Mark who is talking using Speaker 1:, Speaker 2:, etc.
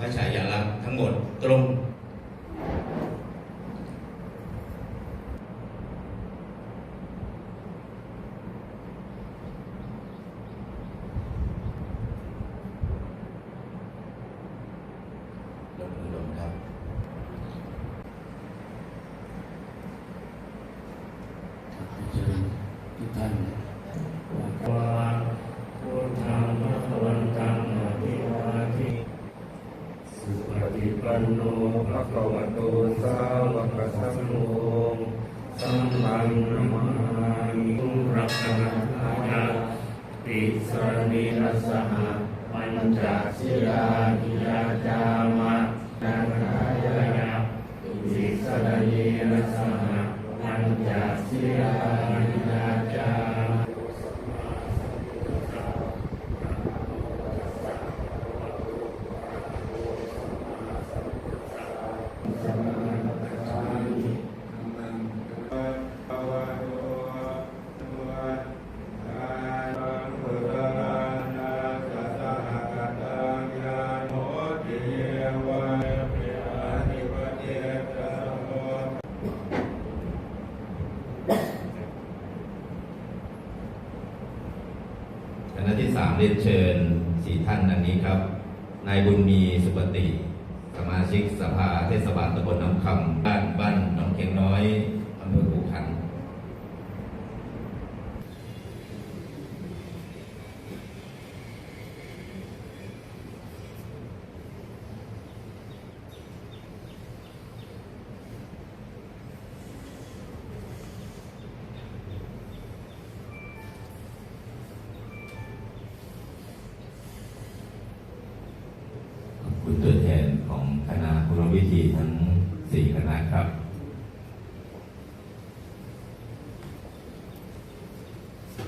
Speaker 1: พระฉายาลักษณ์ทั้งหมดตรงลงมื
Speaker 2: ิปันโนภะคะวะโตสาวกสังโมสัมปันนมามิุรัตนะานาติสรณีรสหะปัญจสิลาหิยาจามะนันทายนาติสรณีรสหะปัญจสิลาหิยา
Speaker 1: ที่สามเรียนเชิญสี่ท่านดังนี้ครับ นายบุญมีสุปฏิสมาชิกสภาเทศบาลตำบลน้ำคำบ้านบ้านหนองเขียงน้อยอำเภอขุขันธ์ ขอบคุณตัวแทนของคณะคุรวิธีทั้งสี่คณะครับ